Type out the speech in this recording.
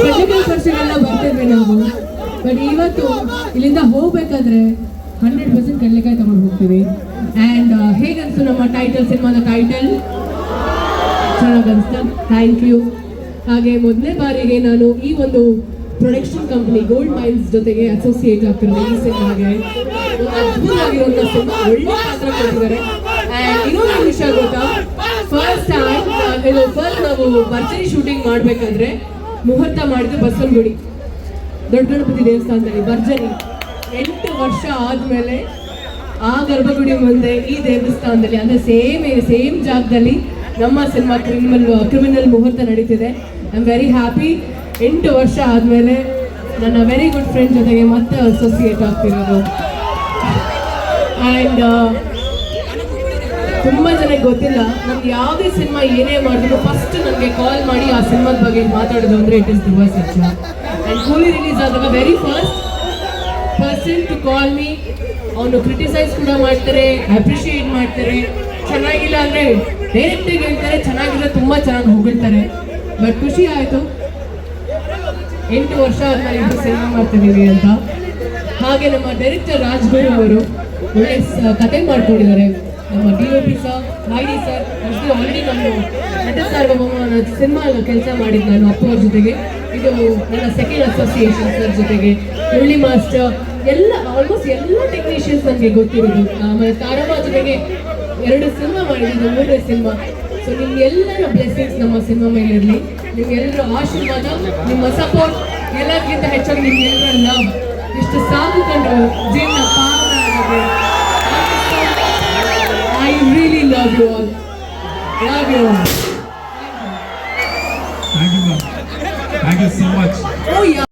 ಪೆಂಡಿಕಲ್ ಎಲ್ಲ ಬರ್ತೇವೆ ನಾವು ಬಟ್ ಇವತ್ತು ಇಲ್ಲಿಂದ ಹೋಗ್ಬೇಕಾದ್ರೆ ಹಂಡ್ರೆಡ್ ಪರ್ಸೆಂಟ್ ಕಡಲೆಕಾಯಿ ತಗೊಂಡು ಹೋಗ್ತೀವಿ. ಆ್ಯಂಡ್ ಹೇಗನ್ಸು ನಮ್ಮ ಟೈಟಲ್ ಸಿನಿಮಾದ ಟೈಟಲ್ ಚೆನ್ನಾಗಿ ಅನಿಸ್ತಾ ಥ್ಯಾಂಕ್ ಯು ಹಾಗೆ ಮೊದಲನೇ ಬಾರಿಗೆ ನಾನು ಈ ಒಂದು ಪ್ರೊಡಕ್ಷನ್ ಕಂಪ್ನಿ ಗೋಲ್ಡ್ ಮೈನ್ಸ್ ಜೊತೆಗೆ ಅಸೋಸಿಯೇಟ್ ಆಗ್ತಿರೋದು ಈ ಸಿನಿಮಾಗೆ. ಅದ್ಭುತವಾಗಿರುವಂಥ ಸಿನಿಮಾ, ಒಳ್ಳೆ ಪಾತ್ರ ಕೊಟ್ಟಿದ್ದಾರೆ. ಆ್ಯಂಡ್ ಇನ್ನೊಂದು ವಿಷಯ ಗೊತ್ತಾ? ಫಸ್ಟ್ ಟೈಮ್ ಫಸ್ಟ್ ನಾವು ಭರ್ಜರಿ ಶೂಟಿಂಗ್ ಮಾಡಬೇಕಾದ್ರೆ ಮುಹೂರ್ತ ಮಾಡಿದ್ದು ಬಸವನಗುಡಿ ದೊಡ್ಡ ಗಣಪತಿ ದೇವಸ್ಥಾನದಲ್ಲಿ, ಭರ್ಜರಿ. ಎಂಟು ವರ್ಷ ಆದಮೇಲೆ ಆ ಗರ್ಭಗುಡಿ ಮುಂದೆ ಈ ದೇವಸ್ಥಾನದಲ್ಲಿ, ಅಂದರೆ ಸೇಮ್ ಸೇಮ್ ಜಾಗದಲ್ಲಿ ನಮ್ಮ ಸಿನಿಮಾ ಕ್ರಿಮಿನಲ್ ಕ್ರಿಮಿನಲ್ ಮುಹೂರ್ತ ನಡೀತಿದೆ. ಐ ಆಮ್ ವೆರಿ ಹ್ಯಾಪಿ ಎಂಟು ವರ್ಷ ಆದಮೇಲೆ ನನ್ನ ವೆರಿ ಗುಡ್ ಫ್ರೆಂಡ್ ಜೊತೆಗೆ ಮತ್ತೆ ಅಸೋಸಿಯೇಟ್ ಆಗ್ತಿರೋದು. ಆ್ಯಂಡ್ ತುಂಬ ಜನಕ್ಕೆ ಗೊತ್ತಿಲ್ಲ. ನಮ್ಗೆ ಯಾವುದೇ ಸಿನಿಮಾ ಏನೇ ಮಾಡಿದ್ರು ಫಸ್ಟ್ ನನಗೆ ಕಾಲ್ ಮಾಡಿ ಆ ಸಿನಿಮಾದ ಬಗ್ಗೆ ಮಾತಾಡೋದು ಅಂದರೆ ಇಟ್ ಇಸ್ ಧ್ರುವ ಸತ್ಯ ಆ್ಯಂಡ್ ಕೂಲಿ ರಿಲೀಸ್ ಆದಾಗ very first person to call me ಅವನು ಕ್ರಿಟಿಸೈಸ್ ಕೂಡ ಮಾಡ್ತಾರೆ ಅಪ್ರಿಷಿಯೇಟ್ ಮಾಡ್ತಾರೆ. ಚೆನ್ನಾಗಿಲ್ಲ ಅಂದರೆ ಡೈರೆಕ್ಟಾಗಿ ಹೇಳ್ತಾರೆ ಚೆನ್ನಾಗಿಲ್ಲ ತುಂಬ ಚೆನ್ನಾಗಿ ಹೊಗಳ್ತಾರೆ. ಬಟ್ ಖುಷಿ ಆಯಿತು. ಎಂಟು ವರ್ಷ ಆದ್ಮೇಲೆ ಸಿನಿಮಾ ಮಾಡ್ತಿದ್ದೀವಿ ಅಂತ. ಹಾಗೆ ನಮ್ಮ ಡೈರೆಕ್ಟರ್ ರಾಜ್ಗುರು ಅವರು ಒಳ್ಳೆ ಕತೆ ಮಾಡ್ಕೊಂಡಿದ್ದಾರೆ. ನಮ್ಮ ಡಿ ಪಿ ಸರ್ ನಾಯ್ಡಿ ಸರ್ ಅಷ್ಟು ಆಲ್ರೆಡಿ ನಾನು ನಟ ಸಾರ್ವಭೌಮ ಸಿನಿಮಾ ಕೆಲಸ ಮಾಡಿದ್ದು ನಾನು ಅಪ್ಪು ಜೊತೆಗೆ. ಇದು ನನ್ನ ಸೆಕೆಂಡ್ ಅಸೋಸಿಯೇಷನ್ ಸರ್ ಜೊತೆಗೆ. ಮುರಳಿ ಮಾಸ್ಟರ್ ಎಲ್ಲ ಆಲ್ಮೋಸ್ಟ್ ಎಲ್ಲ ಟೆಕ್ನಿಷಿಯನ್ಸ್ ನನಗೆ ಗೊತ್ತಿರೋದು. ಆಮೇಲೆ ತಾರಮ್ಮ ಜೊತೆಗೆ ಎರಡು ಸಿನಿಮಾ ಮಾಡಿದ್ದು, ಮೂರನೇ ಸಿನಿಮಾ. ಸೊ ನಿಮ್ಗೆಲ್ಲರ ಬ್ಲೆಸ್ಸಿಂಗ್ಸ್ ನಮ್ಮ ಸಿನಿಮಾ ಮೇಲೆ ಇರಲಿ. ನಿಮ್ಗೆಲ್ಲರ ಆಶೀರ್ವಾದ, ನಿಮ್ಮ ಸಪೋರ್ಟ್ ಎಲ್ಲಕ್ಕಿಂತ ಹೆಚ್ಚಾಗಿ ನಿಮ್ಗೆಲ್ಲರ ಲವ್ ಇಷ್ಟು ಸಾಕು ಕಂಡು ಜೀವನ. love you all. I love you. Thank you. Thank you so much. Oh, yeah.